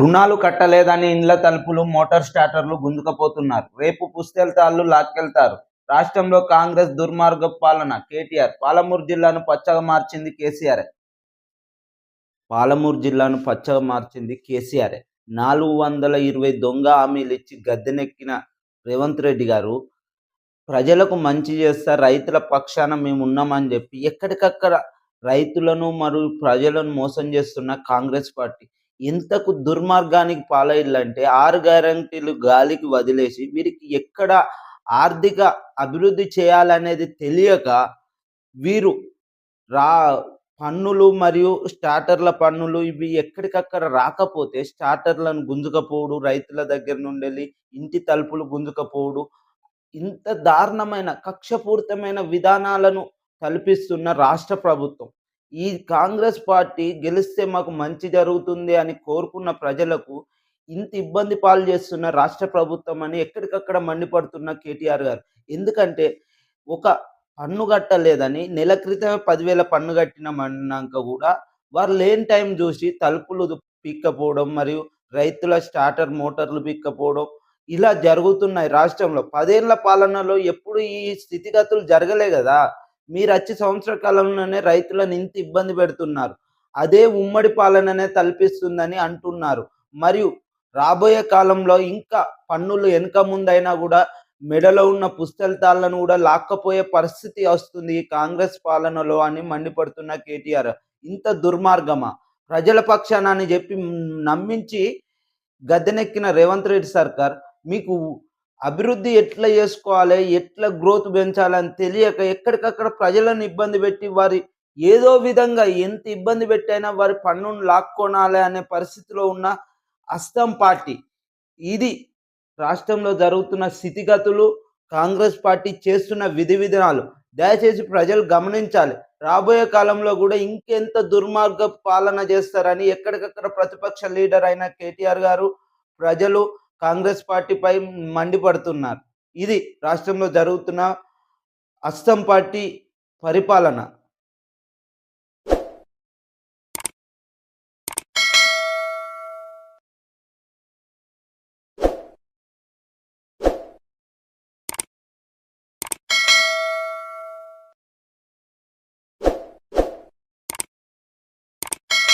రుణాలు కట్టలేదని ఇండ్ల తలుపులు మోటార్ స్టార్టర్లు గుంజుకపోతున్నారు. రేపు పుస్తెళ్తాళ్ళు లాక్కెళ్తారు. రాష్ట్రంలో కాంగ్రెస్ దుర్మార్గ పాలన కేటీఆర్. పాలమూరు జిల్లాను పచ్చగా మార్చింది కేసీఆర్. పాలమూరు జిల్లాను పచ్చగా మార్చింది కేసీఆర్. నాలుగు వందల ఇరవై దొంగ హామీలు ఇచ్చి గద్దెనెక్కిన రేవంత్ రెడ్డి గారు ప్రజలకు మంచి చేస్తా రైతుల పక్షాన మేము ఉన్నామని చెప్పి ఎక్కడికక్కడ రైతులను మరియు ప్రజలను మోసం చేస్తున్న కాంగ్రెస్ పార్టీ. ఇంతకు దుర్మార్గానికి పాలయ్యాలంటే ఆరు గ్యారంటీలు గాలికి వదిలేసి వీరికి ఎక్కడ ఆర్థిక అభివృద్ధి చేయాలనేది తెలియక వీరు రా పన్నులు మరియు స్టార్టర్ల పన్నులు ఇవి ఎక్కడికక్కడ రాకపోతే స్టార్టర్లను గుంజుకపోవడు రైతుల దగ్గర నుండి వెళ్ళి ఇంటి తలుపులు గుంజుకపోవడు. ఇంత దారుణమైన కక్షపూరితమైన విధానాలను కల్పిస్తున్న రాష్ట్ర ప్రభుత్వం. ఈ కాంగ్రెస్ పార్టీ గెలిస్తే మాకు మంచి జరుగుతుంది అని కోరుకున్న ప్రజలకు ఇంత ఇబ్బంది పాలు చేస్తున్న రాష్ట్ర ప్రభుత్వం అని ఎక్కడికక్కడ మండిపడుతున్న కేటీఆర్ గారు. ఎందుకంటే ఒక పన్ను కట్టలేదని నెల క్రితమే పదివేల పన్ను కట్టినామన్నాక కూడా వారు లేని టైం చూసి తలుపులు పిక్కపోవడం మరియు రైతుల స్టార్టర్ మోటార్లు పిక్కపోవడం ఇలా జరుగుతున్నాయి రాష్ట్రంలో. పదేళ్ళ పాలనలో ఎప్పుడు ఈ స్థితిగతులు జరగలే కదా. మీరు వచ్చి సంవత్సర కాలంలోనే రైతులను ఇంత ఇబ్బంది పెడుతున్నారు. అదే ఉమ్మడి పాలననే తలపిస్తుందని అంటున్నారు. మరియు రాబోయే కాలంలో ఇంకా పన్నులు వెనుక ముందైనా కూడా మెడలో ఉన్న పుస్తకాలను కూడా లాక్కపోయే పరిస్థితి వస్తుంది కాంగ్రెస్ పాలనలో అని మండిపడుతున్న కేటీఆర్. ఇంత దుర్మార్గమా? ప్రజల పక్షాన అని చెప్పి నమ్మించి గద్దెనెక్కిన రేవంత్ రెడ్డి సర్కార్ మీకు అభివృద్ధి ఎట్లా చేసుకోవాలి ఎట్లా గ్రోత్ పెంచాలని తెలియక ఎక్కడికక్కడ ప్రజలను ఇబ్బంది పెట్టి వారి ఏదో విధంగా ఎంత ఇబ్బంది పెట్టైనా వారి పన్నును లాక్కొనాలి అనే పరిస్థితిలో ఉన్న అస్తం పార్టీ. ఇది రాష్ట్రంలో జరుగుతున్న స్థితిగతులు కాంగ్రెస్ పార్టీ చేస్తున్న విధి విధానాలు. దయచేసి ప్రజలు గమనించాలి. రాబోయే కాలంలో కూడా ఇంకెంత దుర్మార్గ పాలన చేస్తారని ఎక్కడికక్కడ ప్రతిపక్ష లీడర్ అయిన కేటీఆర్ గారు ప్రజలు కాంగ్రెస్ పార్టీపై మండిపడుతున్నారు. ఇది రాష్ట్రంలో జరుగుతున్న అస్తం పార్టీ పరిపాలన.